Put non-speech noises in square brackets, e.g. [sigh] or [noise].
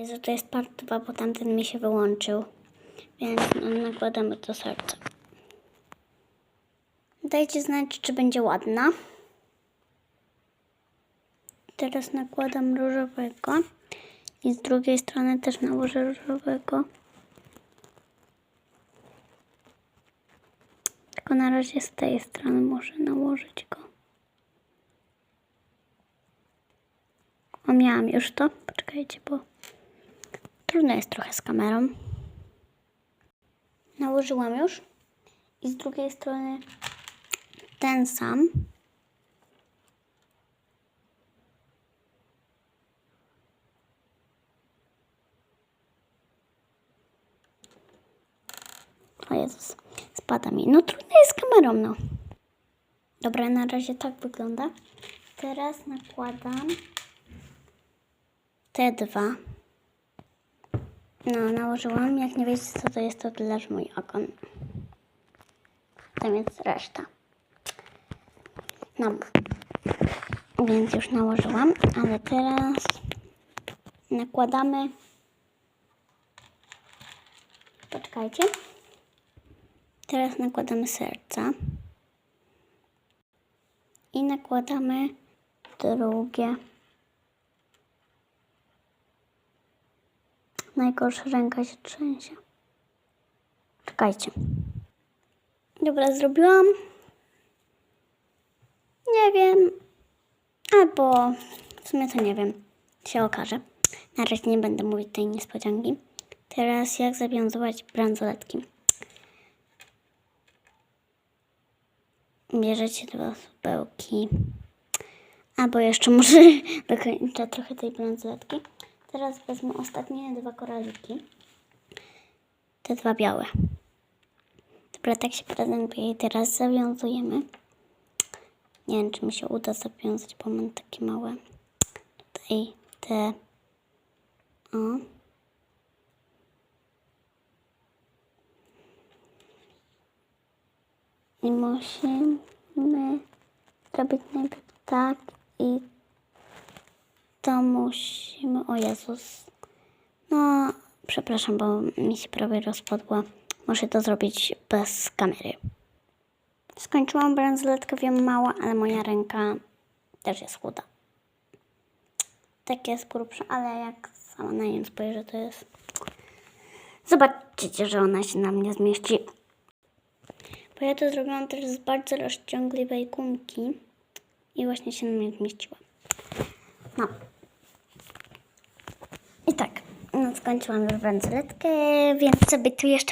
Jezu, to jest part 2, bo tamten mi się wyłączył. Więc no, nakładamy to serce. Dajcie znać, czy będzie ładna. Teraz nakładam różowego. I z drugiej strony też nałożę różowego. Tylko na razie z tej strony muszę nałożyć go. O, miałam już to. Poczekajcie, bo trudno jest trochę z kamerą. Nałożyłam już. I z drugiej strony ten sam. O Jezus, spada mi. No trudno jest z kamerą, no. Dobra, na razie tak wygląda. Teraz nakładam te dwa. No, nałożyłam. Jak nie wiecie, co to jest, to leży mój ogon. Tam jest reszta. No, więc już nałożyłam, ale teraz nakładamy. Poczekajcie. Teraz nakładamy serca. I nakładamy drugie. Najgorsza ręka się trzęsie. Czekajcie. Dobra, zrobiłam. Nie wiem. Albo w sumie to nie wiem. Się okaże. Na razie nie będę mówić tej niespodzianki. Teraz jak zawiązywać bransoletki. Bierzecie dwa supełki. Albo jeszcze może [laughs] dokończę trochę tej bransoletki. Teraz wezmę ostatnie dwa koraliki. Te dwa białe. Dobra, tak się prezentuje teraz zawiązujemy. Nie wiem, czy mi się uda zawiązać, bo mam takie małe. Tutaj te. O. I musimy zrobić najpierw tak i to musimy. O Jezus. No, przepraszam, bo mi się prawie rozpadła. Muszę to zrobić bez kamery. Skończyłam bransoletkę, wiem mała, ale moja ręka też jest chuda. Tak jest grubsza, ale jak sama na nią spojrzę, to jest... Zobaczycie, że ona się na mnie zmieści. Bo ja to zrobiłam też z bardzo rozciągliwej gumki i właśnie się na mnie zmieściła. No. Skończyłam już bransoletkę, więc sobie tu jeszcze